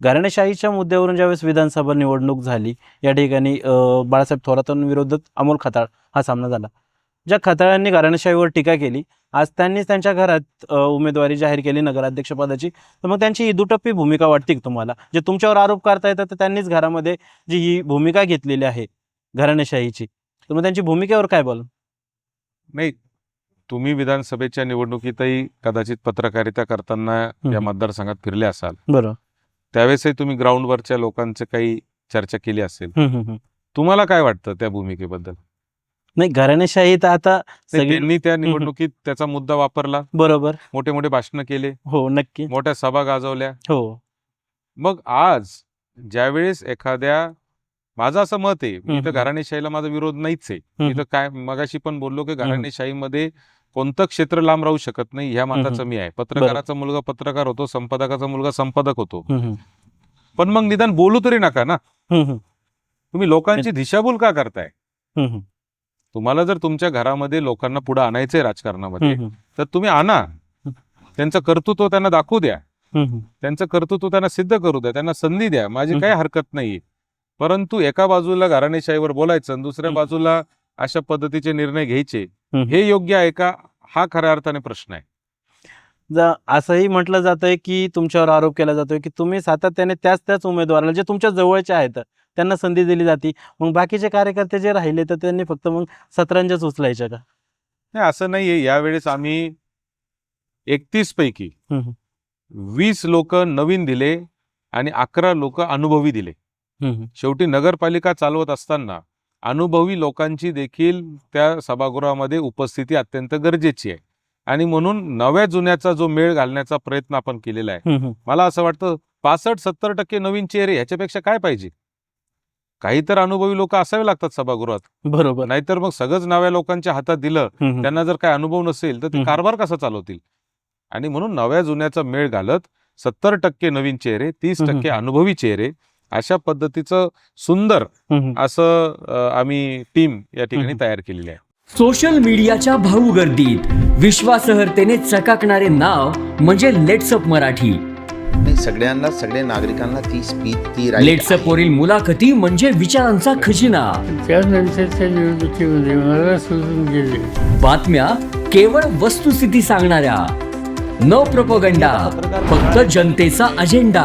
घराणेशाहीच्या मुद्द्यावरून ज्यावेळेस विधानसभा निवडणूक झाली या ठिकाणी बाळासाहेब थोरातांविरोधात अमोल खताळ हा सामना झाला. ज्या खताळांनी घराणेशाहीवर टीका केली आज त्यांनीच त्यांच्या घरात उमेदवारी जाहीर केली नगराध्यक्षपदाची तर मग त्यांची ही दुटप्पी भूमिका वाटते तुम्हाला? जे तुमच्यावर आरोप करता येतात तर त्यांनीच घरामध्ये जी ही भूमिका घेतलेली आहे घराणेशाहीची. तर मग त्यांची भूमिकेवर काय बोल नाही तुम्ही विधानसभेच्या निवडणुकीतही कदाचित पत्रकारिता करताना या. मतदारसंघात फिरले असाल. बरं. त्यावेळेसही तुम्ही ग्राउंडवरच्या लोकांचे काही चर्चा केली असेल. तुम्हाला काय वाटतं त्या भूमिकेबद्दल? नाही घराणेशाही तर आता त्यांनी त्या निवडणुकीत त्याचा मुद्दा वापरला. बरोबर. मोठे मोठे भाषणं केले. हो नक्की. मोठ्या सभा गाजवल्या. हो. मग आज ज्यावेळेस एखाद्या माझं असं मत आहे मी तर. घराणेशाहीला माझा विरोध नाहीच आहे. मी तर काय मगाशी पण बोललो की घराणेशाहीमध्ये कोणतं क्षेत्र लांब राहू शकत नाही ह्या मताचं मी आहे पत्रकाराचा मुलगा पत्रकार होतो संपादकाचा मुलगा संपादक होतो. पण मग निदान बोलू तरी नका ना. तुम्ही लोकांची दिशाभूल का करताय. तुम्हाला जर तुमच्या घरामध्ये लोकांना पुढे आणायचंय राजकारणामध्ये तर तुम्ही आणा त्यांचं कर्तृत्व त्यांना दाखवू द्या. त्यांचं कर्तृत्व त्यांना सिद्ध करू द्या त्यांना संधी द्या माझी. काही हरकत नाही परंतु एका बाजूला घराणेशाहीवर बोलायचं आणि दुसऱ्या. बाजूला अशा पद्धतीचे निर्णय घ्यायचे. हे योग्य आहे का हा खऱ्या अर्थाने प्रश्न आहे. जा- असंही म्हटलं जातंय की तुमच्यावर आरोप केला जातोय की तुम्ही सातत्याने त्याच त्याच उमेदवाराला जे तुमच्या जवळचे आहेत त्यांना संधी दिली जाते. मग बाकीचे कार्यकर्ते जे राहिले तर त्यांनी फक्त मग सतरंजच उचलायच्या का? नाही असं नाहीये. यावेळेस आम्ही एकतीस पैकी. वीस लोक नवीन दिले आणि अकरा लोक अनुभवी दिले. शेवटी नगरपालिका चालवत असताना अनुभवी लोकांची देखील त्या सभागृहामध्ये उपस्थिती अत्यंत गरजेची आहे आणि म्हणून नव्या जुन्याचा जो मेळ घालण्याचा प्रयत्न आपण केलेला आहे. मला असं वाटतं पासष्ट सत्तर टक्के नवीन चेहरे ह्याच्यापेक्षा काय पाहिजे काही तर अनुभवी लोक असावे लागतात सभागृहात बरोबर नाहीतर मग सगळंच नव्या लोकांच्या हातात दिलं. त्यांना जर काय अनुभव नसेल तर ते. कारभार कसा चालवतील आणि म्हणून नव्या जुन्याचा मेळ घालत सत्तर टक्के नवीन चेहरे तीस. टक्के अनुभवी चेहरे अशा पद्धतीचं सुंदर असं आम्ही टीम या ठिकाणी. तयार केलेली आहे. सोशल मीडियाच्या भाऊ गर्दीत विश्वासहर्तेने चकाकणारे नाव म्हणजे लेट्सअप मराठी. सगळ्यांना सगळ्या नागरिकांना ती स्पीच ती लेट्सअप. वरील मुलाखती म्हणजे विचारांचा खजिना. त्यानंतरच्या निवडणुकीमध्ये मला सोडून गेले. बातम्या केवळ वस्तुस्थिती सांगणाऱ्या. न प्रपोगंडा फक्त जनतेचा अजेंडा